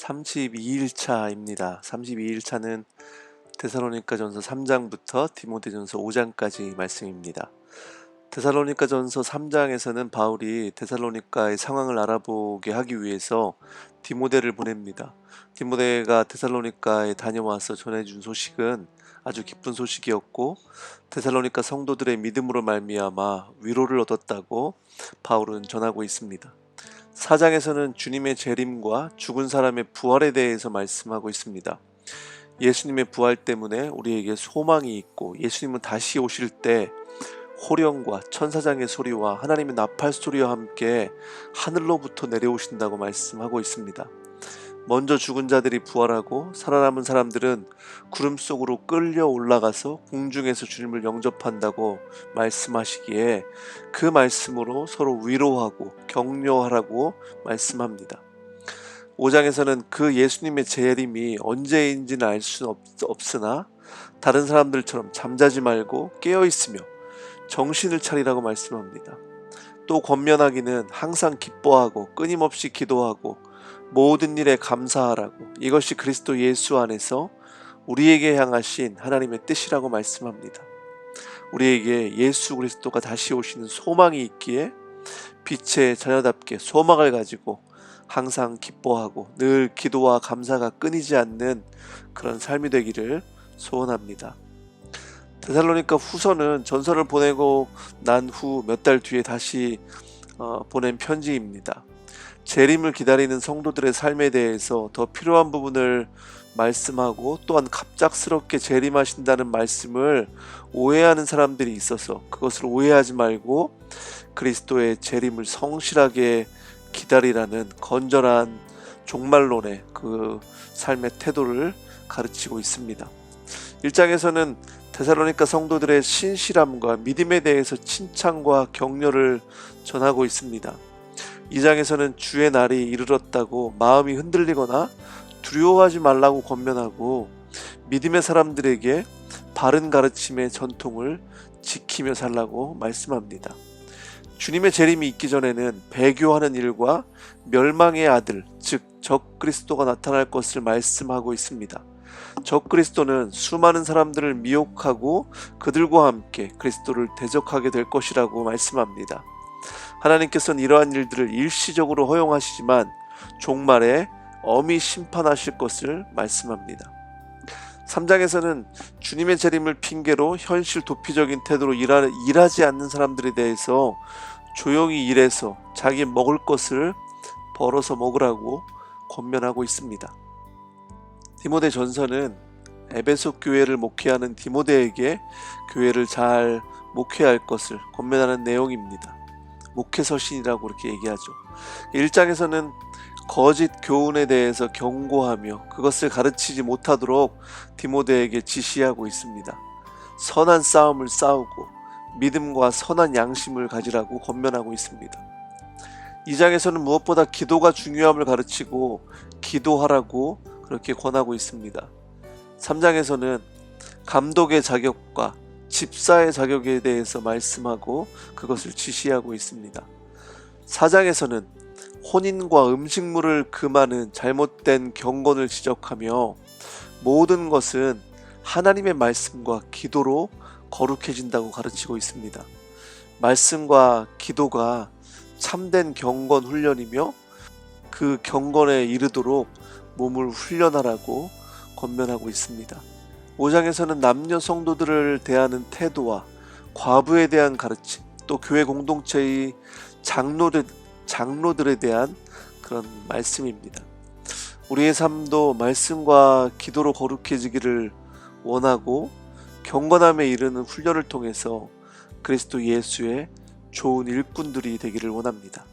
32일차입니다. 32일차는 데살로니가전서 3장부터 디모데전서 5장까지 말씀입니다. 데살로니가전서 3장에서는 바울이 데살로니가의 상황을 알아보게 하기 위해서 디모데를 보냅니다. 디모데가 데살로니가에 다녀와서 전해준 소식은 아주 기쁜 소식이었고 데살로니가 성도들의 믿음으로 말미암아 위로를 얻었다고 바울은 전하고 있습니다. 4장에서는 주님의 재림과 죽은 사람의 부활에 대해서 말씀하고 있습니다. 예수님의 부활 때문에 우리에게 소망이 있고 예수님은 다시 오실 때 호령과 천사장의 소리와 하나님의 나팔 소리와 함께 하늘로부터 내려오신다고 말씀하고 있습니다. 먼저 죽은 자들이 부활하고 살아남은 사람들은 구름 속으로 끌려 올라가서 공중에서 주님을 영접한다고 말씀하시기에 그 말씀으로 서로 위로하고 격려하라고 말씀합니다. 5장에서는 그 예수님의 재림이 언제인지는 알수 없으나 다른 사람들처럼 잠자지 말고 깨어 있으며 정신을 차리라고 말씀합니다. 또 권면하기는 항상 기뻐하고 끊임없이 기도하고 모든 일에 감사하라고 이것이 그리스도 예수 안에서 우리에게 향하신 하나님의 뜻이라고 말씀합니다. 우리에게 예수 그리스도가 다시 오시는 소망이 있기에 빛의 자녀답게 소망을 가지고 항상 기뻐하고 늘 기도와 감사가 끊이지 않는 그런 삶이 되기를 소원합니다. 데살로니가 후서는 전설을 보내고 난 후 몇 달 뒤에 다시 어, 보낸 편지입니다. 재림을 기다리는 성도들의 삶에 대해서 더 필요한 부분을 말씀하고 또한 갑작스럽게 재림하신다는 말씀을 오해하는 사람들이 있어서 그것을 오해하지 말고 그리스도의 재림을 성실하게 기다리라는 건전한 종말론의 그 삶의 태도를 가르치고 있습니다. 1장에서는 데살로니가 성도들의 신실함과 믿음에 대해서 칭찬과 격려를 전하고 있습니다. 2장에서는 주의 날이 이르렀다고 마음이 흔들리거나 두려워하지 말라고 권면하고 믿음의 사람들에게 바른 가르침의 전통을 지키며 살라고 말씀합니다. 주님의 재림이 있기 전에는 배교하는 일과 멸망의 아들, 즉 적 그리스도가 나타날 것을 말씀하고 있습니다. 적 그리스도는 수많은 사람들을 미혹하고 그들과 함께 그리스도를 대적하게 될 것이라고 말씀합니다. 하나님께서는 이러한 일들을 일시적으로 허용하시지만 종말에 엄히 심판하실 것을 말씀합니다. 3장에서는 주님의 재림을 핑계로 현실 도피적인 태도로 일하, 일하지 않는 사람들에 대해서 조용히 일해서 자기 먹을 것을 벌어서 먹으라고 권면하고 있습니다. 디모데 전서는 에베소 교회를 목회하는 디모데에게 교회를 잘 목회할 것을 권면하는 내용입니다. 목회서신이라고 이렇게 얘기하죠. 1장에서는 거짓 교훈에 대해서 경고하며 그것을 가르치지 못하도록 디모데에게 지시하고 있습니다. 선한 싸움을 싸우고 믿음과 선한 양심을 가지라고 권면하고 있습니다. 2장에서는 무엇보다 기도가 중요함을 가르치고 기도하라고 그렇게 권하고 있습니다. 3장에서는 감독의 자격과 집사의 자격에 대해서 말씀하고 그것을 지시하고 있습니다. 4장에서는 혼인과 음식물을 금하는 잘못된 경건을 지적하며 모든 것은 하나님의 말씀과 기도로 거룩해진다고 가르치고 있습니다. 말씀과 기도가 참된 경건 훈련이며 그 경건에 이르도록 몸을 훈련하라고 권면하고 있습니다. 5장에서는 남녀 성도들을 대하는 태도와 과부에 대한 가르침, 또 교회 공동체의 장로들, 장로들에 대한 그런 말씀입니다. 우리의 삶도 말씀과 기도로 거룩해지기를 원하고 경건함에 이르는 훈련을 통해서 그리스도 예수의 좋은 일꾼들이 되기를 원합니다.